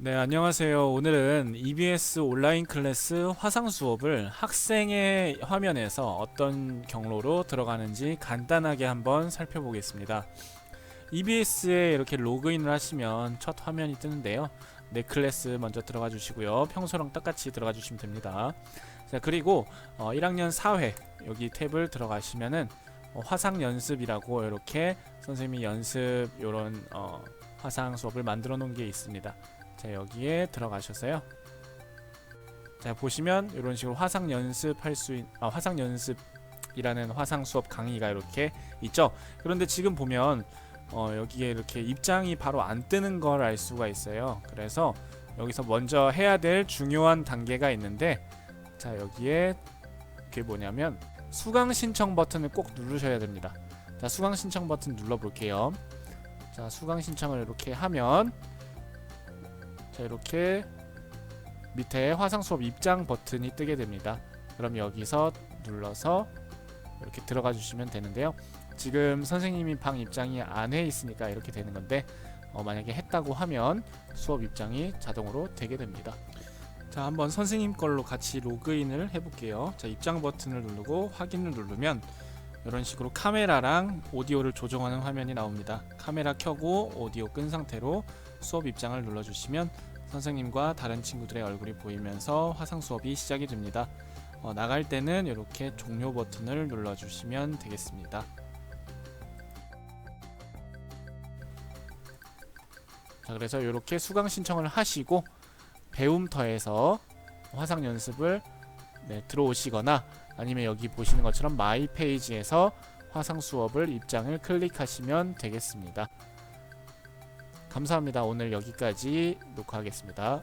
네, 안녕하세요. 오늘은 EBS 온라인 클래스 화상 수업을 학생의 화면에서 어떤 경로로 들어가는지 간단하게 한번 살펴보겠습니다. EBS에 이렇게 로그인을 하시면 첫 화면이 뜨는데요. 네 클래스 먼저 들어가 주시고요. 평소랑 똑같이 들어가 주시면 됩니다. 자, 그리고 어, 1학년 4회 여기 탭을 들어가시면은 어, 화상 연습이라고 이렇게 선생님이 연습 요런 어, 화상 수업을 만들어 놓은 게 있습니다. 자 여기에 들어가셔서요. 자 보시면 이런 식으로 화상 연습할 수 있, 아, 화상 연습이라는 화상 수업 강의가 이렇게 있죠. 그런데 지금 보면 어, 여기에 이렇게 입장이 바로 안 뜨는 걸 알 수가 있어요. 그래서 여기서 먼저 해야 될 중요한 단계가 있는데 자 여기에 그게 뭐냐면 수강 신청 버튼을 꼭 누르셔야 됩니다. 자 수강 신청 버튼 눌러 볼게요. 자 수강 신청을 이렇게 하면 자 이렇게 밑에 화상 수업 입장 버튼이 뜨게 됩니다. 그럼 여기서 눌러서 이렇게 들어가 주시면 되는데요. 지금 선생님이 방 입장이 안해 있으니까 이렇게 되는 건데 어, 만약에 했다고 하면 수업 입장이 자동으로 되게 됩니다. 자 한번 선생님 걸로 같이 로그인을 해볼게요. 자 입장 버튼을 누르고 확인을 누르면 이런 식으로 카메라랑 오디오를 조정하는 화면이 나옵니다. 카메라 켜고 오디오 끈 상태로 수업 입장을 눌러주시면 선생님과 다른 친구들의 얼굴이 보이면서 화상 수업이 시작이 됩니다. 어, 나갈 때는 이렇게 종료 버튼을 눌러주시면 되겠습니다. 자, 그래서 이렇게 수강 신청을 하시고 배움터에서 화상 연습을 네, 들어오시거나 아니면 여기 보시는 것처럼 마이 페이지에서 화상 수업을 입장을 클릭하시면 되겠습니다. 감사합니다. 오늘 여기까지 녹화하겠습니다.